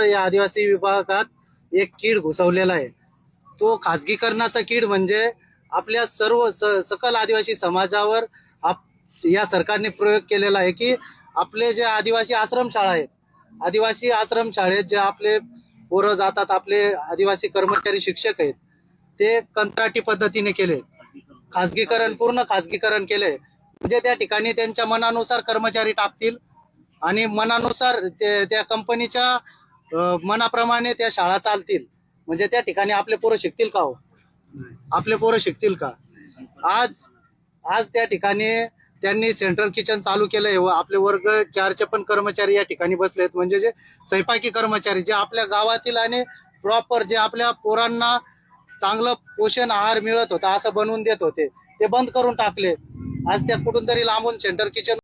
या आदिवासी विभागात एक कीड घुसवलेला आहे. तो खाजगीकरणाचा कीड म्हणजे आपल्या सर्व स- सकल आदिवासी समाजावर आप- या सरकारने प्रयोग केलेला आहे की आपले जे आदिवासी आश्रमशाळा आहेत आदिवासी आश्रमशाळेत जे आपले पोरं जातात आपले आदिवासी कर्मचारी शिक्षक आहेत ते कंत्राटी पद्धतीने केले. खाजगीकरण पूर्ण खाजगीकरण केले. म्हणजे त्या ठिकाणी त्यांच्या मनानुसार कर्मचारी टाकतील आणि मनानुसार त्या कंपनीच्या मनाप्रमाणे त्या शाळा चालतील. म्हणजे त्या ठिकाणी आपले पोरं शिकतील का हो? आपले पोरं शिकतील का? आज आज त्या ठिकाणी त्यांनी सेंट्रल किचन चालू केलंय व आपले वर्ग चारचे पण कर्मचारी या ठिकाणी बसलेत. म्हणजे जे सैपाकी कर्मचारी जे आपल्या गावातील आणि प्रॉपर जे आपल्या पोरांना चांगलं पोषण आहार मिळत होता असं बनवून देत होते ते बंद करून टाकले. आज त्या कुठून तरी लांबून सेंटर किचन